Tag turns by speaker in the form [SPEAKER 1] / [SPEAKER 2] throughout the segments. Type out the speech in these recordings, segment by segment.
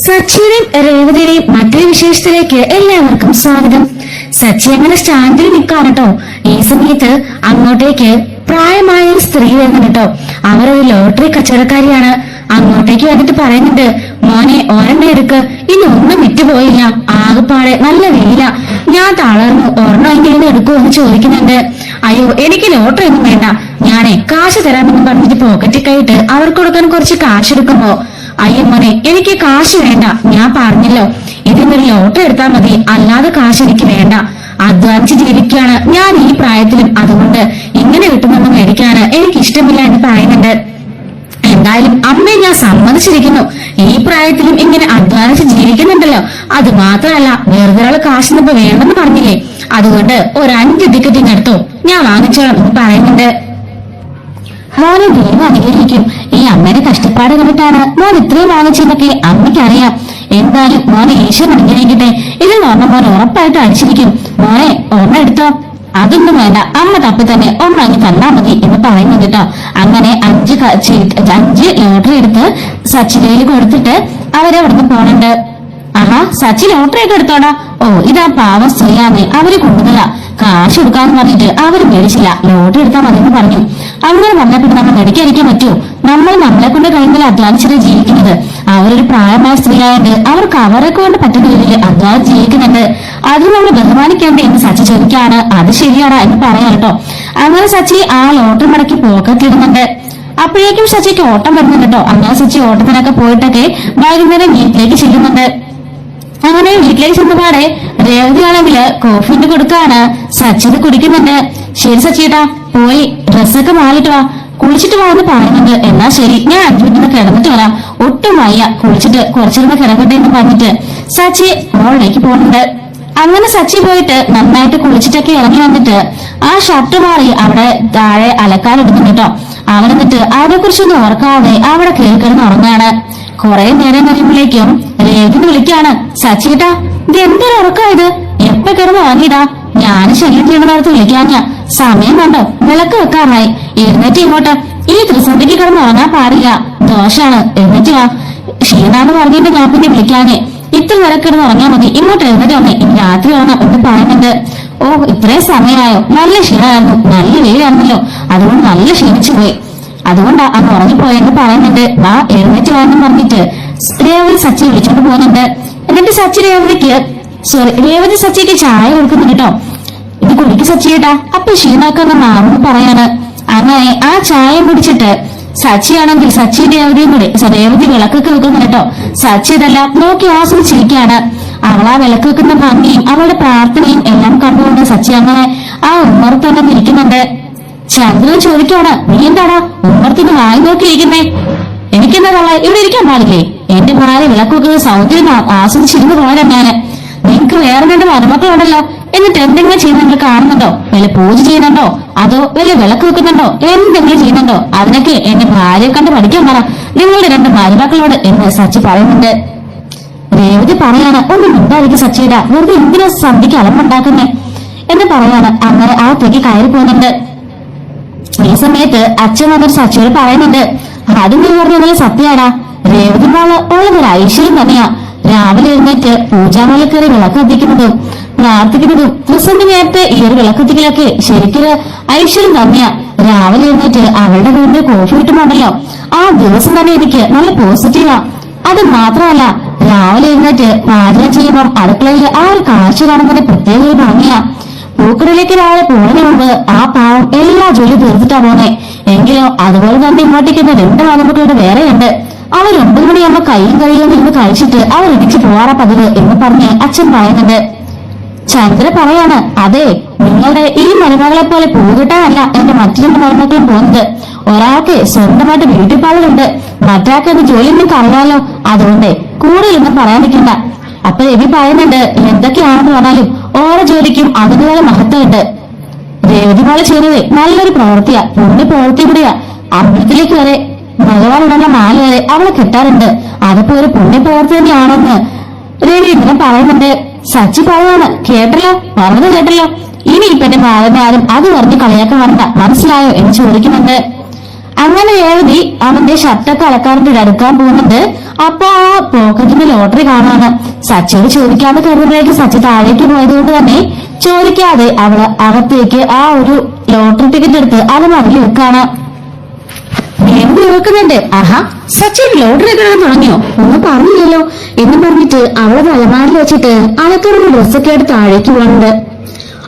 [SPEAKER 1] സച്ചിയുടെയും രേവതിയുടെയും മറ്റൊരു വിശേഷത്തിലേക്ക് എല്ലാവർക്കും സ്വാഗതം. സച്ചി അങ്ങനെ സ്റ്റാൻഡിൽ നിൽക്കാണ് കേട്ടോ ഈ സമയത്ത് അങ്ങോട്ടേക്ക് പ്രായമായ ഒരു സ്ത്രീ വരുന്നു കേട്ടോ അവരൊരു ലോട്ടറി കച്ചവടക്കാരിയാണ്. അങ്ങോട്ടേക്ക് വന്നിട്ട് പറയുന്നുണ്ട് മോനെ ഓരണ്ട എടുക്ക്. ഇനി ഒന്നും വിറ്റുപോയില്ല. ആകെപ്പാടെ നല്ല വെയില. ഞാൻ തളർന്നു. ഒരെണ്ണമെങ്കിലും എടുക്കൂ എന്ന് ചോദിക്കുന്നുണ്ട്. അയ്യോ എനിക്ക് ലോട്ടറി ഒന്നും വേണ്ട. ഞാനേ കാശ് തരാമെന്ന് പറഞ്ഞിട്ട് പോക്കറ്റിൽ കൈയിട്ട് അവർക്ക് കൊടുക്കാൻ കുറച്ച് കാശ് എടുക്കുമ്പോ അയ്യോ മോനെ എനിക്ക് കാശ് വേണ്ട. ഞാൻ പറഞ്ഞല്ലോ. ഇതിനൊരു ലോട്ടറി എടുത്താൽ മതി. അല്ലാതെ കാശ് എനിക്ക് വേണ്ട. അധ്വാനിച്ച് ജീവിക്കുകയാണ് ഞാൻ ഈ പ്രായത്തിലും. അതുകൊണ്ട് ഇങ്ങനെ കിട്ടുന്നത് മേടിക്കാണ് എനിക്ക് ഇഷ്ടമില്ല എന്ന് പറയുന്നുണ്ട്. എന്തായാലും അമ്മയെ ഞാൻ സമ്മതിച്ചിരിക്കുന്നു. ഈ പ്രായത്തിലും ഇങ്ങനെ അധ്വാനിച്ച് ജീവിക്കുന്നുണ്ടല്ലോ. അത് മാത്രമല്ല വെറുതെ ഒരാൾ കാശ് ഇപ്പൊ വേണ്ടെന്ന് പറഞ്ഞില്ലേ? അതുകൊണ്ട് ഒരു അഞ്ച് ടിക്കറ്റ് എടുത്തോ ഞാൻ വാങ്ങിച്ചോളാം എന്ന് പറയുന്നുണ്ട്. മോനെ ദൈവം അനുഗ്രഹിക്കും. ഈ അമ്മയുടെ കഷ്ടപ്പാട് കണ്ടിട്ടാണ് മോൻ ഇത്രയും വാങ്ങിച്ചതൊക്കെ അമ്മയ്ക്ക് അറിയാം എന്തായാലും മോനെ ഈശ്വരൻ അനുഗ്രഹിക്കട്ടെ. ഇതിൽ ഓർമ്മ മോൻ ഉറപ്പായിട്ട് അടിച്ചിരിക്കും മോനെ ഓർമ്മ എടുത്തോ? അതൊന്നും വേണ്ട. അമ്മ തപ്പി തന്നെ അങ്ങ് തന്നാ മതി എന്ന് പറയുന്നു കേട്ടോ. അങ്ങനെ അഞ്ച് അഞ്ച് ലോട്ടറി എടുത്ത് സച്ചിനയിൽ കൊടുത്തിട്ട് അവരവിടുന്ന് പോണുണ്ട്. ആഹാ സച്ചി ലോട്ടറിക്ക് എടുത്തോടാ. ഓ ഇതാ പാവം സ്ത്രീയാന്ന് അവർ കൊണ്ടുതരാ കാശ് കൊടുക്കാന്ന് പറഞ്ഞിട്ട് അവർ മേടിച്ചില്ല. ലോട്ടറി എടുത്താ എന്ന് പറഞ്ഞു. അങ്ങനെ നമ്മളെ പിന്നെ നമ്മൾ മേടിക്കാതിരിക്കാൻ പറ്റുമോ നമ്മൾ നമ്മളെ കൊണ്ട് കഴിഞ്ഞാൽ അധ്വാനിച്ചിട്ട് ജീവിക്കുന്നത്. അവരൊരു പ്രായമായ സ്ത്രീയായത് അവർക്ക് അവരെ കൊണ്ട് പറ്റുന്ന രീതിയിൽ അധ്വാനം ജീവിക്കുന്നുണ്ട്. അത് നമ്മൾ ബഹുമാനിക്കേണ്ടേ എന്ന് സച്ചി ചോദിക്കാണ്. അത് ശരിയാണ് എന്ന് പറയാം കേട്ടോ. അങ്ങനെ സച്ചി ആ ലോട്ടറി മടക്കി പോക്കറ്റിടുന്നുണ്ട് അപ്പോഴേക്കും സച്ചിക്ക് ഓട്ടം വരുന്നുണ്ട് കേട്ടോ. അങ്ങനെ സച്ചി ഓട്ടത്തിനൊക്കെ പോയിട്ടൊക്കെ വൈകുന്നേരം വീട്ടിലേക്ക് ചെല്ലുന്നുണ്ട്. അങ്ങനെ വീട്ടിലേക്ക് ചെന്നപാടെ രേവതിയാണെങ്കിൽ കോഫി ഇട്ട് കൊടുക്കാണ്. സച്ചിത് കുടിക്കുന്നുണ്ട്. ശരി സച്ചിയേട്ടാ പോയി. ഡ്രസ്സൊക്കെ മാറിയിട്ട് വാ. കുളിച്ചിട്ട് വാന്ന് പറയുന്നുണ്ട്. എന്നാ ശരി. ഞാൻ അഡ്മിറ്റിന് കിടന്നിട്ട് വരാം. ഒട്ടും വയ്യ. കുളിച്ചിട്ട് കുറച്ചിരുന്ന് കിടക്കട്ടെ എന്ന് പറഞ്ഞിട്ട് സച്ചി മോളിലേക്ക് പോകുന്നുണ്ട്. അങ്ങനെ സച്ചി പോയിട്ട് നന്നായിട്ട് കുളിച്ചിട്ടൊക്കെ ഇറങ്ങി വന്നിട്ട് ആ ഷർട്ട് മാറി അവിടെ താഴെ അലക്കാനിടുന്നുണ്ട് കേട്ടോ. അവിടെ നിന്നിട്ട് അതിനെ കുറിച്ചൊന്നും ഓർക്കാതെ അവിടെ കയറി കിടന്ന് ഉറങ്ങാണ് കുറെ നേരം കഴിയുമ്പോഴേക്കും രേഖ വിളിക്കാണ്. സച്ചിട്ടാ ഇത് എന്തൊരു ഉറക്കായത് എപ്പ കിടന്ന് വാങ്ങിയതാ ഞാൻ ശല്യം ചെയ്യുന്ന നേരത്ത് വിളിക്കാഞ്ഞ. സമയം കണ്ടോ? വിളക്ക് വെക്കാറായി. എഴുന്നേറ്റ് ഇങ്ങോട്ട്. ഈ ത്രിസന്ധിക്ക് കിടന്ന് ഉറങ്ങാൻ പാടില്ല. ദോഷാണ്. എഴുന്നേറ്റ് വാ. ക്ഷീണാന്ന് പറഞ്ഞിട്ട് ഞാൻ പിന്നെ വിളിക്കാഞ്ഞേ. ഇത്ര നേരം കിടന്ന് ഉറങ്ങാൻ മതി. ഇങ്ങോട്ട് എഴുന്നേറ്റ് വന്നേ. ഇനി രാത്രി വേണം ഒന്ന് പറയുന്നുണ്ട്. ഓ ഇത്രയും സമയമായോ? നല്ല ക്ഷീണമായിരുന്നു. നല്ല വെയിലായിരുന്നല്ലോ. അതുകൊണ്ട് നല്ല ക്ഷീണിച്ചു പോയി. അതുകൊണ്ടാ അന്ന് ഉറങ്ങിപ്പോയെന്ന് പറയുന്നുണ്ട്. വാ എഴുന്നേറ്റ് വാന്നും പറഞ്ഞിട്ട്. രേവതി സച്ചി വിളിച്ചോണ്ട് പോകുന്നുണ്ട്. എന്നിട്ട് സച്ചി രേവതിക്ക് സോറി രേവതി സച്ചിക്ക് ചായ കൊടുക്കുന്നു കേട്ടോ. ഇത് കുടിക്ക് സച്ചിയേട്ടാ അപ്പൊ ക്ഷീണാക്കുന്ന മാറും പറയാണ്. അങ്ങനെ ആ ചായ കുടിച്ചിട്ട് സച്ചിയാണെങ്കിൽ സച്ചി രേവതിയും കൂടി രേവതി വിളക്കൊക്കെ വെക്കുന്നു കേട്ടോ. സച്ചി ഇതെല്ലാം നോക്കി ആസ്വദിച്ചിരിക്കുകയാണ്. അവൾ ആ വിളക്ക് വെക്കുന്ന ഭംഗിയും അവളുടെ പ്രാർത്ഥനയും എല്ലാം കണ്ടുകൊണ്ട് സച്ചി അങ്ങനെ ആ ഉമ്മർത്തന്നെ തന്നെ ഇരിക്കുന്നുണ്ട് ചന്ദ്രൻ ചോദിക്കാണ് നീ എന്താടാ ഉമ്മർത്തിന് വായി നോക്കിയിരിക്കുന്നേ? എനിക്കെന്താ ഇവിടെ ഇരിക്കാൻ പാടില്ലേ? എന്റെ ഭാര്യ വിളക്കൊക്കെ സൗന്ദര്യം ആസ്വദിച്ചിരുന്നു പോരാ ഞാൻ. നിങ്ങക്ക് വേറെ രണ്ട് മരുമക്കളുണ്ടല്ലോ എന്നിട്ട് എന്തെങ്കിലും ചെയ്യുന്നുണ്ട് കാണുന്നുണ്ടോ? വല്ല പൂജ ചെയ്യുന്നുണ്ടോ? അതോ വല്ല വിളക്ക് വെക്കുന്നുണ്ടോ? എന്തെങ്കിലും ചെയ്യുന്നുണ്ടോ? അതിനൊക്കെ എന്റെ ഭാര്യയെ കണ്ട് പഠിക്കാൻ പറ. നിങ്ങളുടെ രണ്ട് മരുമക്കളോട് എന്ന് സച്ചി പറയുന്നുണ്ട്. രേവതി പറയാണ് ഒന്ന് മിണ്ടായിരിക്കും സച്ചിയുടെ വെറുതെ എന്തിനാ സന്ധിക്ക് അലമ്പുണ്ടാക്കുന്നേ? എന്ന് പറയാണ്. അങ്ങനെ ആ തെക്ക് കയറി പോകുന്നുണ്ട്. ഈ സമയത്ത് അച്ഛൻ വന്നൊരു സച്ചിയോട് പറയുന്നുണ്ട് അത് നീ പറഞ്ഞ സത്യാടാ. രേവതി മോൾ ഐശ്വര്യം തന്നെയാ രാവിലെ എഴുന്നേറ്റ് പൂജാമല കയറി വിളക്ക് കത്തിക്കുന്നതും. പ്രാർത്ഥിക്കുന്നതും പ്രസന്റ് നേരത്തെ ഈ ഒരു വിളക്കത്തിക്കലൊക്കെ ശരിക്കൊരു ഐശ്വര്യം തന്നെയാ രാവിലെ എഴുന്നേറ്റ് അവളുടെ വീട്ടിൽ കോഫി കിട്ടുന്നുണ്ടല്ലോ ആ ദിവസം തന്നെ എനിക്ക് നല്ല പോസിറ്റീവാ അത് മാത്രമല്ല രാവിലെ എഴുന്നേറ്റ് പാചകം ചെയ്യുമ്പോൾ അടുക്കളയിൽ ആ ഒരു കാഴ്ച കാണുന്നതിന് പ്രത്യേക ഒരു ഭംഗിയാ. പൂക്കടയിലേക്ക് രാവിലെ പോകുന്നതിന് മുമ്പ് ആ പാവം എല്ലാ ജോലി തീർത്തിട്ടാ പോന്നെ. എങ്കിലും അതുപോലെ തന്നെ ഇങ്ങോട്ടേക്കുന്ന രണ്ട് മാതൃമക്കളുടെ വേറെയുണ്ട്. അവർ ഒമ്പത് മണിയാകുമ്പോ കൈയും കഴിയും ഇരുന്ന് കഴിച്ചിട്ട് അവർ ഇടിച്ചു പോവാറാ പതിവ് എന്ന് പറഞ്ഞ് അച്ഛൻ പറയുന്നുണ്ട്. ചന്ദ്ര പറയാണ് അതെ നിങ്ങളുടെ ഈ മരുമകളെ പോലെ പൂകിട്ടാനല്ല എന്റെ മറ്റു മരുമക്കളും പോകുന്നത്. ഒരാൾക്ക് സ്വന്തമായിട്ട് ബ്യൂട്ടി പാർലർ ഉണ്ട് മറ്റാൾക്ക് അത് ജോലിയൊന്നും അറിയാലോ അതുകൊണ്ട് കൂടെ ഒന്നും പറയാതിരിക്കണ്ട അപ്പൊ രവി പറയുന്നുണ്ട് എന്തൊക്കെയാണെന്ന് പറഞ്ഞാലും ഓരോ ജോലിക്കും അതിന്റെതായ മഹത്വമുണ്ട്. രേവതി മോളെ ചെയ്യുന്നത് നല്ലൊരു പ്രവൃത്തിയാ. പുണ്യ പ്രവൃത്തി കൂടിയാ. അമ്പലത്തിലേക്ക് വരെ ഭഗവാൻ ഉടനെ മാല വരെ അവളെ കിട്ടാറുണ്ട്. അതിപ്പോ ഒരു പുണ്യ പ്രവൃത്തി തന്നെയാണെന്ന് ഇങ്ങനെ പറയുന്നുണ്ട്. സച്ചി പറയാണ് കേട്ടല്ലോ? പറഞ്ഞു കേട്ടല്ലോ? ഇനി ഇപ്പൊ എന്റെ ഭാഗത്തെ ആരും അത് പറഞ്ഞ് കളിയാക്കാൻ വരണ്ട. മനസ്സിലായോ? എന്ന് ചോദിക്കുന്നുണ്ട്. അങ്ങനെ എഴുതി അവന്റെ ഷർട്ടൊക്കെ അലക്കാറിന്റെ അടുക്കാൻ പോകുന്നുണ്ട്. അപ്പൊ ആ പോക്കറ്റിന്റെ ലോട്ടറി കാണാണ് സച്ചിയോട് ചോദിക്കാതെ കയറുമ്പോഴേക്ക് സച്ചി താഴേക്ക് പോയതുകൊണ്ട് തന്നെ ചോദിക്കാതെ അവൾ അകത്തേക്ക് ആ ഒരു ലോട്ടറി ടിക്കറ്റ് എടുത്ത് അത് അലമാരിൽ വെക്കാണ്. എന്ത് നോക്കുന്നുണ്ട് ആഹാ സച്ചിൻ ലോട്ടറി ഒക്കെ ഇടാൻ തുടങ്ങിയോ ഒന്ന് പറഞ്ഞില്ലല്ലോ. എന്ന് പറഞ്ഞിട്ട് അവളെ അലമാരിൽ വെച്ചിട്ട് അലക്കറുടെ ഡ്രസ്സൊക്കെ ആയിട്ട് താഴേക്ക് പോകുന്നുണ്ട്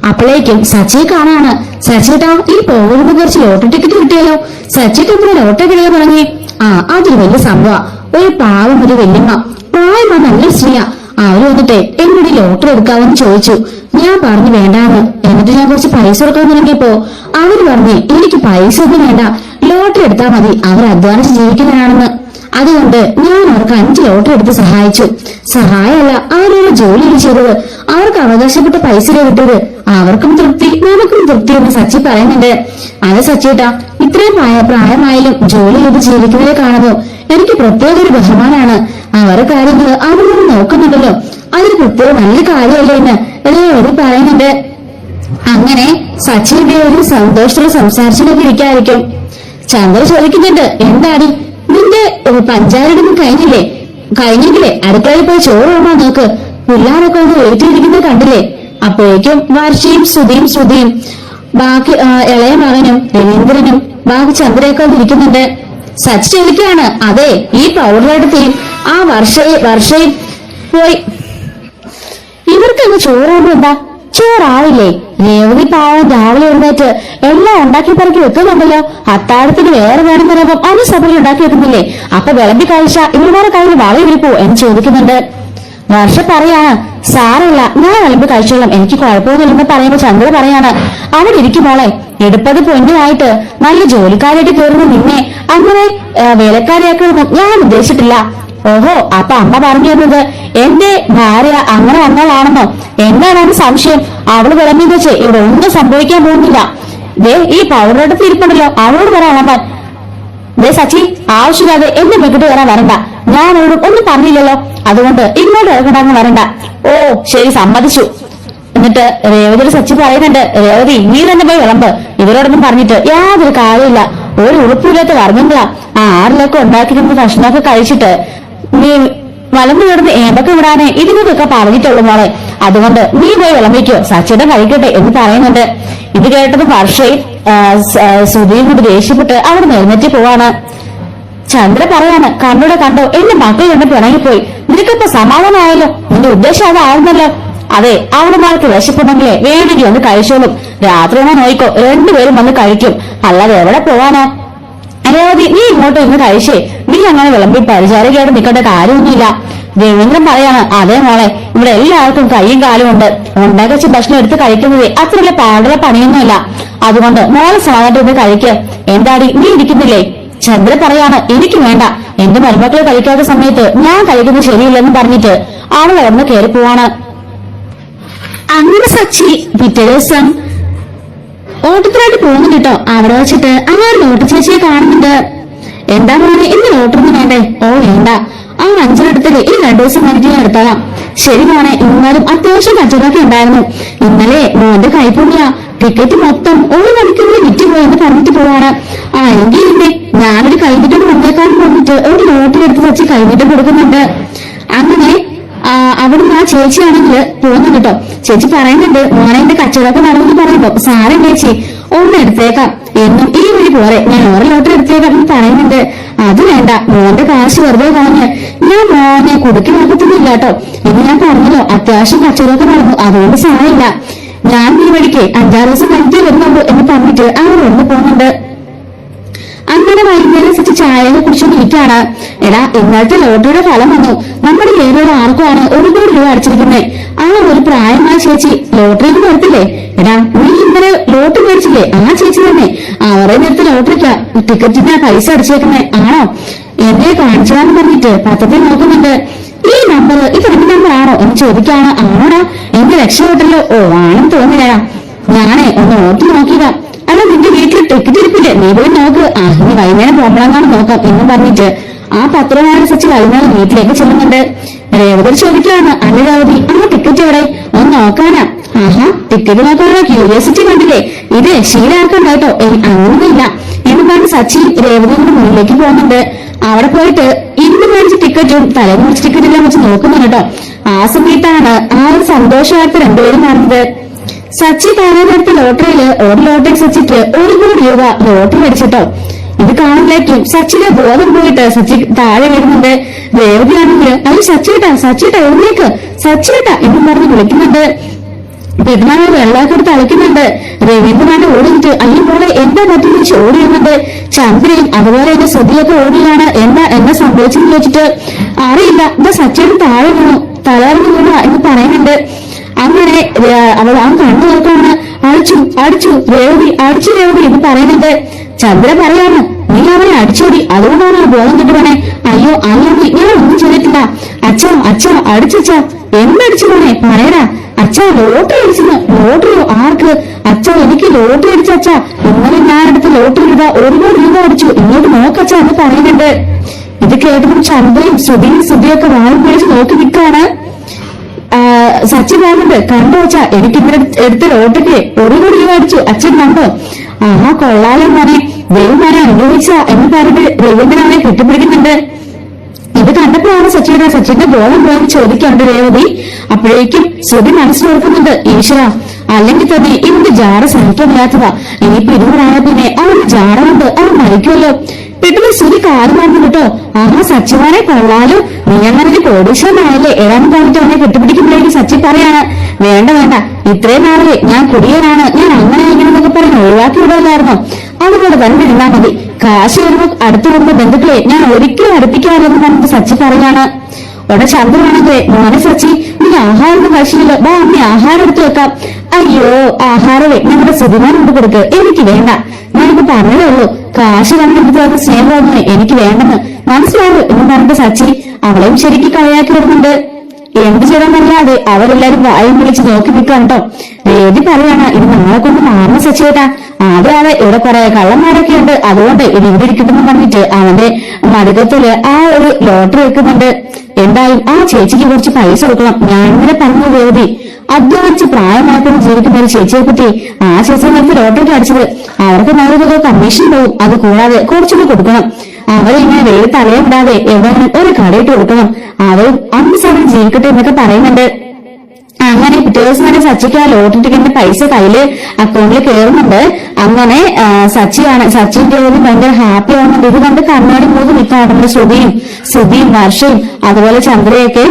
[SPEAKER 1] അപ്പോഴേക്കും സച്ചിയെ കാണാണ് സച്ചിട്ടാ ഈ പോകുന്നത് കുറച്ച് ലോട്ടറി ടിക്കറ്റ് കിട്ടിയല്ലോ. സച്ചിട്ട് ഇപ്പൊ ലോട്ടറി കിടക്കാൻ തുടങ്ങി. ആ അതൊരു വലിയ സംഭവം ഒരു പാവം ഒരു വല്യമ്മ. പ്രായമാ നല്ല സ്ത്രീയ. അവർ വന്നിട്ട് എന്നോട് ലോട്ടറി എടുക്കാമെന്ന് ചോദിച്ചു. ഞാൻ പറഞ്ഞു വേണ്ടാന്ന്. എന്നിട്ട് ഞാൻ കുറച്ച് പൈസ കൊടുക്കാൻ തുടങ്ങിയപ്പോ അവർ പറഞ്ഞു എനിക്ക് പൈസ ഒന്നും വേണ്ട. ലോട്ടറി എടുത്താൽ മതി. അവർ അധ്വാനിച്ച് ജീവിക്കുന്നവരാണെന്ന്. അതുകൊണ്ട് ഞാൻ അവർക്ക് അഞ്ച് ലോട്ടറി എടുത്ത് സഹായിച്ചു. സഹായമല്ല അവരൊരു ജോലിയാണ് ചെയ്തത് അവർക്ക് അവകാശപ്പെട്ട പൈസ കിട്ടിയത് അവർക്കും തൃപ്തി നമുക്കും തൃപ്തി എന്ന് സച്ചി പറയുന്നുണ്ട്. അത് സച്ചിട്ടാ ഇത്രയും പ്രായ പ്രായമായാലും ജോലി ചെയ്ത് ജീവിക്കുന്നവരെ കാണുമ്പോ എനിക്ക് പ്രത്യേക ഒരു ബഹുമാനാണ്. അവരുടെ കാര്യങ്ങൾ അവരൊന്നും നോക്കുന്നുണ്ടല്ലോ. അതൊരു പ്രത്യേക നല്ല കാര്യമല്ലേ എന്ന് എല്ലാവരും പറയുന്നുണ്ട്. അങ്ങനെ സച്ചിന്റെ ഒരു സന്തോഷത്തോടെ സംസാരിച്ചുകൊണ്ടൊക്കെ ഇരിക്കായിരിക്കും ചന്ദ്ര ചോദിക്കുന്നുണ്ട് എന്താടി നിന്റെ പഞ്ചായത്തൊന്നും കഴിഞ്ഞില്ലേ? കഴിഞ്ഞെങ്കിലേ അടുക്കളയിൽ പോയി ചോറ് ഓടാൻ നോക്ക് പിള്ളേരൊക്കെ ഒന്ന് വെയിറ്റിരിക്കുന്നത് കണ്ടില്ലേ? അപ്പോഴേക്കും വർഷയും ശ്രുതിയും ശ്രുതിയും ബാക്കി ഇളയ മകനും രവീന്ദ്രനും ബാക്കി ചന്ദ്രയൊക്കെ ഇരിക്കുന്നുണ്ട്. സച്ചി ചോദിക്കുകയാണ് അതെ ഈ പൗഡറെടുത്തെയും ആ വർഷയും വർഷയും പോയി. ഇവർക്കങ്ങ് ചോറാകുമ്പോ എന്താ ചോറാവില്ലേ രേവതി പാവം രാവിലെ എഴുന്നേറ്റ് എല്ലാം ഉണ്ടാക്കി പറക്കി വെക്കുന്നുണ്ടല്ലോ. അത്താഴത്തിന് വേറെ വേണം നിറവും അന്ന് സഭയിൽ ഉണ്ടാക്കി വെക്കുന്നില്ലേ? അപ്പൊ വിളമ്പി കഴിച്ച ഇവരുടെ കയ്യിൽ വള ഇരിപ്പോ എന്ന് ചോദിക്കുന്നുണ്ട്. വർഷ പറയാണ് സാറില്ല ഞാൻ വിളമ്പി കഴിച്ചോളാം. എനിക്ക് കുഴപ്പമൊന്നുമില്ലെന്ന് പറയുമ്പോ ചന്ദ്ര പറയാണ് അവിടെ ഇരിക്കും മോളെ. എടുപ്പത് പൊന്നുമായിട്ട് നല്ല ജോലിക്കാരായിട്ട് കയറുന്ന നിന്നെ. അങ്ങനെ വേലക്കാരെയൊക്കെ ഞാൻ ഉദ്ദേശിച്ചിട്ടില്ല. ഓഹോ അപ്പൊ അമ്മ പറഞ്ഞു തന്നത് എന്റെ ഭാര്യ അങ്ങനെ വന്നതാണെന്നോ? എന്താണ് അതിന് സംശയം? അവൾ വിളമ്പി വെച്ച് ഇവിടെ ഒന്നും സംഭവിക്കാൻ പോകുന്നില്ല. ദേ ഈ പൗഡറെടുത്ത് ഇരിപ്പുണ്ടല്ലോ അവളോട് പറയാൻ അമ്മ. ദേ സച്ചി ആവശ്യമില്ലാതെ എന്നെ വീട്ടിൽ വരാൻ വരണ്ട. ഞാൻ അവരോട് ഒന്നും പറഞ്ഞില്ലല്ലോ. അതുകൊണ്ട് ഇങ്ങോട്ട് ഇറങ്ങടാന്ന് വരണ്ട. ഓ ശരി സമ്മതിച്ചു. എന്നിട്ട് രേവതിയുടെ സച്ചി പറയുന്നുണ്ട് രേവതി ഇനി തന്നെ പോയി വിളമ്പ്. ഇവരോടൊന്നും പറഞ്ഞിട്ട് യാതൊരു കാര്യമില്ല ഒരു ഉറപ്പില്ലാത്ത വർഗങ്ങളാ ആ ആറിലൊക്കെ ഉണ്ടാക്കിയിരുന്ന ഭക്ഷണമൊക്കെ കഴിച്ചിട്ട് നീ വളർന്നു കിടന്ന് ഏതൊക്കെ വിടാനേ? ഇതിനൊക്കെ പറഞ്ഞിട്ടുള്ളൂ മോളെ. അതുകൊണ്ട് നീ പോയി വിളമ്പിക്കോ. സച്ചിയുടെ കഴിക്കട്ടെ എന്ന് പറയുന്നുണ്ട്. ഇത് കേട്ടത് വർഷയും സുധീയും കൂടി ദേഷ്യപ്പെട്ട് അവിടെ നിർമ്മിച്ചു പോവാണ്. ചന്ദ്ര പറയാണ് കണ്ണൂടെ കണ്ടോ? എന്റെ മക്കൾ കണ്ട് പിണങ്ങിപ്പോയി നിനക്കിപ്പോ സമാധാനമായല്ലോ? നിന്റെ ഉദ്ദേശം അതായിരുന്നല്ലോ. അതെ അവളുമാർക്ക് വിശപ്പുണ്ടെങ്കിലേ വേണമെങ്കിൽ ഒന്ന് കഴിച്ചോളും. രാത്രി ഒന്ന് നോയിക്കോ. രണ്ടുപേരും വന്ന് കഴിക്കും. അല്ലാതെ എവിടെ പോവാനോ? രേവതി നീ ഇങ്ങോട്ട് ഒന്ന് കഴിച്ചേ. നീ അങ്ങനെ വിളമ്പി പരിചാരകയായിട്ട് നിൽക്കേണ്ട കാര്യമൊന്നുമില്ല. രവീന്ദ്രൻ പറയാണ് അതേ മോളെ ഇവിടെ എല്ലാവർക്കും കൈയും കാലും ഉണ്ട്. ഉണ്ടാക്കിച്ച ഭക്ഷണം എടുത്ത് കഴിക്കുന്നത് അത്ര വലിയ പാടുള്ള പണിയൊന്നുമില്ല. അതുകൊണ്ട് മോളെ സാധാരണ ഇരുന്ന് കഴിക്ക്. എന്താടി നീ ഇരിക്കുന്നില്ലേ? ചന്ദ്ര പറയാണ് എനിക്ക് വേണ്ട. എന്റെ മരുമക്കളെ കഴിക്കാത്ത സമയത്ത് ഞാൻ കഴിക്കുന്നത് ശരിയില്ലെന്ന് പറഞ്ഞിട്ട് അവൾ ഇറന്ന് കയറി പോവാണ്. അങ്ങനെ സച്ചി പിറ്റേ ദിവസം ഓട്ടത്തിലായിട്ട് പോകുന്നു കേട്ടോ അവിടെ വെച്ചിട്ട് അങ്ങനെ നോട്ട് ചേച്ചിയെ കാണുന്നുണ്ട്. എന്താ മോനെ ഇന്ന് നോട്ടൊന്നും വേണ്ടേ? ഓ വേണ്ട. ആ അഞ്ചിനടുത്തല്ലേ ഈ രണ്ടു ദിവസം കഴിഞ്ഞ് എടുത്തോളാം. ശരി മോനെ എന്നാലും അത്യാവശ്യം കച്ചവടമൊക്കെ ഉണ്ടായിരുന്നു. ഇന്നലെ മോന്റെ കൈപ്പുണ്യ ടിക്കറ്റ് മൊത്തം ഒരു മണിക്കൂറിൽ വിറ്റ് പോയെന്ന് പറഞ്ഞിട്ട് പോവാണ്. ആ എങ്കിൽ ഇല്ലേ ഞാനൊരു കൈവിട്ട് കൊണ്ടേക്കാൻ പറഞ്ഞിട്ട് ഒരു നോട്ടിലെടുത്ത് വെച്ച് കൈവിട്ട് കൊടുക്കുന്നുണ്ട്. അങ്ങനെ അവിടുന്ന് ആ ചേച്ചിയാണെങ്കിൽ തോന്നുന്നു കേട്ടോ. ചേച്ചി പറയുന്നുണ്ട് മോനെ എന്റെ കച്ചവടമൊക്കെ നടന്നു പറയുമ്പോ സാറേ ചേച്ചി ഒന്ന് എടുത്തേക്കാം. എന്നും ഈ വഴി പോരെ. ഞാൻ ഓരോ ലോട്ടറി എടുത്തേക്കാം എന്ന് പറയുന്നുണ്ട്. അത് വേണ്ട മോന്റെ കാശ് വെറുതെ കളഞ്ഞ്. ഞാൻ മോനെ കുടുക്കി നോക്കത്തൊന്നുമില്ല കേട്ടോ. എന്ന് ഞാൻ പറഞ്ഞല്ലോ അത്യാവശ്യം കച്ചവടമൊക്കെ നടന്നു. അതുകൊണ്ട് സാരമില്ല ഞാൻ ഈ വഴിക്ക് അഞ്ചാറ് ദിവസം കഴിഞ്ഞിട്ട് വരുന്നുള്ളൂ എന്ന് പറഞ്ഞിട്ട് അവർ ഒന്ന് പോകുന്നുണ്ട്. അങ്ങനെ വൈകുന്നേരം സച്ച് ചായയെ കുറിച്ച് ഇരിക്കാണ് എടാ ഇന്നലത്തെ ലോട്ടറിയുടെ ഫലം വന്നു. നമ്മുടെ ഏതൊരു ആർക്കുമാണ് ഒരുപാട് രൂപ അടിച്ചിരിക്കുന്നത്? ആ ഒരു പ്രായമായ ചേച്ചി ലോട്ടറിക്ക് നിർത്തില്ലേ എടാ നീ ഇന്നലെ ലോട്ടറി മേടിച്ചില്ലേ? ആ ചേച്ചി തന്നെ. അവരെ നേരത്തെ ലോട്ടറിക്കാ. ടിക്കറ്റിന്റെ പൈസ അടിച്ചേക്കുന്നേ. ആണോ? എന്നെ കാണിച്ചാന്ന് പറഞ്ഞിട്ട് പത്രത്തിൽ നോക്കുന്നുണ്ട്. ഈ നമ്പർ ഇത് എന്റെ നമ്പർ ആണോ എന്ന് ചോദിക്കാണ്. ആണോടാ? എന്റെ രക്ഷപ്പെട്ടല്ലോ ഓ ആണെന്ന് തോന്നില്ല ഞാനേ ഒന്ന് ഓർത്ത് നോക്കിയതാ. വീട്ടിൽ ടിക്കറ്റ് ഇരിപ്പില്ലേ നീ നോക്ക് ആ നീ വൈകുന്നേരം പോകണമെന്നാണ് നോക്കാം എന്ന് പറഞ്ഞിട്ട് ആ പത്രമാരെ സച്ച് വൈകുന്നേരം വീട്ടിലേക്ക് ചെല്ലുന്നുണ്ട്. രേവതി ചോദിക്കുകയാണ് അല്ല രേവതി ടിക്കറ്റ് എവിടെ? ഒന്ന് നോക്കാനാ. ആഹാ ടിക്കറ്റ് നോക്കാനുള്ള ക്യൂരിയോസിറ്റി കണ്ടില്ലേ? ഇത് ശീലാർക്കുണ്ടായിട്ടോ? അങ്ങനെയൊന്നുമില്ല. എന്ന് പറഞ്ഞ് സച്ചി രേവതിയുടെ മുന്നിലേക്ക് പോകുന്നുണ്ട്. അവിടെ പോയിട്ട് ഇന്ന് മേടിച്ച ടിക്കറ്റും തലേ മേടിച്ച ടിക്കറ്റ് എല്ലാം വെച്ച് നോക്കുന്നുണ്ട് കേട്ടോ. ആ സമയത്താണ് ആ ഒരു സന്തോഷമായിട്ട് രണ്ടുപേരും കാണുന്നത് സച്ചി താരാനെടുത്ത ലോട്ടറിയിൽ ഒരു ലോട്ടറി സച്ചിക്ക് ഒരു കോടി രൂപ ലോട്ടറി അടിച്ചിട്ടോ ഇത് കാണുമ്പോഴേക്കും സച്ചിന്റെ ബോധം പോയിട്ട് സച്ചി താഴെ വരുന്നുണ്ട്. രേവതിയാണെങ്കിൽ അയ്യോ സച്ചിട്ടാ സച്ചിട്ടാ എവിടേക്ക് സച്ചിട്ടാ എന്ന് പറഞ്ഞ് വിളിക്കുന്നുണ്ട്. പെരുന്നാളെ വെള്ളാക്കെടുത്ത് അളിക്കുന്നുണ്ട് രവീന്ദ്രനാഥ് ഓടിയിട്ട് അയ്യോ പോലെ എന്താ മറ്റു വെച്ച് ഓടി വന്നത്? ചന്ദ്രയും അതുപോലെ എന്റെ ശ്രദ്ധയൊക്കെ ഓടിയാണ്. എന്താ എന്താ സംഭവിച്ചെന്ന് ചോദിച്ചിട്ട് അറിയില്ല. എന്താ സച്ചിയുടെ താഴെ വീണു? തലകറങ്ങി വീണ എന്ന് പറയുന്നുണ്ട്. അങ്ങനെ അവൾ ആ കണ്ണു നോക്കാണ് അടിച്ചു അടിച്ചു രേവതി അടിച്ചു രേവതി എന്ന് പറയുന്നുണ്ട് ചന്ദ്ര പറയാണ് നീ അവനെ അടിച്ചോടി അതുകൊണ്ടാണ് ബോധം കിട്ടുവനെ അയ്യോ അയ്യോ ഞാൻ ഒന്നും ചെയ്തിട്ടില്ല. അച്ഛോ അച്ഛോ അടിച്ചോ എന്തടിച്ചു മോനെ പറയടാ അച്ഛാ ലോട്ടറി അടിച്ചെന്ന് ലോട്ടറിയോ ആർക്ക്? അച്ഛാ എനിക്ക് ലോട്ടറി അടിച്ച അച്ഛാ. ഇന്നലെ ഞാൻ അടുത്ത് ലോട്ടറി ഇടുക ഒരുപാട് രൂപ അടിച്ചു. ഇങ്ങോട്ട് നോക്കച്ചാ എന്ന് പറയുന്നുണ്ട്. ഇത് കേട്ടപ്പോൾ ചന്ദ്രയും ശ്രുതിയും ശ്രുതിയൊക്കെ വാഴ പിടിച്ച് നോക്കി നിൽക്കാണ് സച്ചിൻ പറയുന്നുണ്ട് കണ്ടു വെച്ചാ എനിക്ക് ഇന്നലെ എടുത്ത ലോട്ടറിക്ക് ഒരു കോടി രൂപ അച്ഛൻ കണ്ടോ. ആ കൊള്ളാലോ മോനെ. ദൈവം മോനെ അനുഭവിച്ച എന്ന് പറഞ്ഞിട്ട് രവീന്ദ്രനെ കെട്ടിപ്പിടിക്കുന്നുണ്ട്. ഇത് കണ്ടപ്പോഴാണ് സച്ചിയുടെ സച്ചിന്റെ ബോധം പോയി ചോദിക്കാറുണ്ട് രേവതി. അപ്പോഴേക്കും ശ്രുതി മനസ്സിലോർക്കുന്നുണ്ട് ഈശ്വര അല്ലെങ്കിൽ തന്നെ ഇവന്റെ ജാറ സഹിക്കാൻ വയ്യാത്തതാ ഇനിയിപ്പോ ഇരുവരായ പിന്നെ അവന്റെ ജാറ കൊണ്ട് അവൻ മരിക്കുമല്ലോ. പെട്ടെന്ന് ശ്രുതി കാറ് മാറുന്നു കേട്ടോ. ആ സച്ചിമാരെ കൊള്ളാലും. നീ അങ്ങനെ കോടീശ്വരനായല്ലേ ഏതാണ് പറഞ്ഞിട്ട് അവനെ കെട്ടിപ്പിടിക്കുമ്പോഴേക്ക് സച്ചി പറയാണ് വേണ്ട വേണ്ട. ഇത്രയും നാളെ ഞാൻ കുടിയനാണ്. ഞാൻ അങ്ങനെ ഇങ്ങനെന്നൊക്കെ പറഞ്ഞ് ഒഴിവാക്കി വിടാമായിരുന്നു അതുപോലെ തന്നെ ഇരുന്നാ മതി. കാശ് വരുമ്പോ അടുത്ത് വരുന്ന ബന്ധുക്കളെ ഞാൻ ഒരിക്കലും അടുപ്പിക്കാറില്ലെന്ന് പറഞ്ഞിട്ട് സച്ചി പറയാണ്. ഉടനെ ശബ്ദമാണെങ്കിൽ മോനെ സച്ചി നീ ആഹാരം കഴിച്ചില്ല ബാ നീ ആഹാരം എടുത്തു വെക്കാം. അയ്യോ ആഹാരവേ നമ്മുടെ സുധിമാനോട് കൊടുക്ക്? എനിക്ക് വേണ്ട. ഞാനിത് പറഞ്ഞതേ ഉള്ളൂ. കാശ് കണ്ടെടുത്ത് സ്നേഹമൊന്നും എനിക്ക് വേണ്ടെന്ന്. മനസ്സിലാവു എന്ന് പറഞ്ഞ സച്ചി അവളെയും ശരിക്കും കളിയാക്കി വരുന്നുണ്ട് എന്ത് ചെയ്യണമെന്നല്ലാതെ അവരെല്ലാരും വായും വിളിച്ച് നോക്കി നിൽക്കാം കേട്ടോ. രേവതി പറയാണ് ഇത് നമ്മളെ കൊണ്ട് മാറുന്ന സച്ചേട്ടാ ആദ്യം ഇവിടെ കുറെ കള്ളന്മാരൊക്കെ ഉണ്ട്. അതുകൊണ്ട് ഇത് ഇവിടെ ഇരിക്കട്ടെന്ന് പറഞ്ഞിട്ട് അവന്റെ മടുക്കത്തിൽ ആ ഒരു ലോട്ടറി വെക്കുന്നുണ്ട്. എന്തായാലും ആ ചേച്ചിക്ക് കുറച്ച് പൈസ കൊടുക്കണം. ഞാൻ ഇങ്ങനെ പറഞ്ഞു രേവതി അധ്വാനിച്ച് പ്രായമാക്കുന്ന ജീവിക്കുന്ന ഒരു ചേച്ചിയെ പറ്റി ആ ചേച്ചി നേരത്തെ ലോട്ടറി അടിച്ചത്. അവർക്ക് നല്ല തുക കമ്മീഷൻ പോകും അത് കൂടാതെ കുറച്ചുകൂടി കൊടുക്കണം. അവരിങ്ങനെ വേറെ തലയിടാതെ എവിടെയെങ്കിലും ഒരു കടയിട്ട് കൊടുക്കണം. അവർ അന്ന് സമയം ജീവിക്കട്ടെ എന്നൊക്കെ പറയുന്നുണ്ട്. അങ്ങനെ പിറ്റേ ദിവസം തന്നെ സച്ചിക്ക് ആ ലോട്ടറി ടിക്കറ്റിന്റെ പൈസ കയ്യിൽ അക്കൗണ്ടിൽ കയറുന്നുണ്ട് അങ്ങനെ സച്ചി ആണ് സച്ചിന്റെ ഭയങ്കര ഹാപ്പി ആവുന്നുണ്ട്. ഇത് കണ്ട് കണ്ണാടി മൂന്ന് നിൽക്കാറുണ്ട് ശ്രുതിയും ശ്രുതിയും വർഷയും അതുപോലെ ചന്ദ്രയൊക്കെ.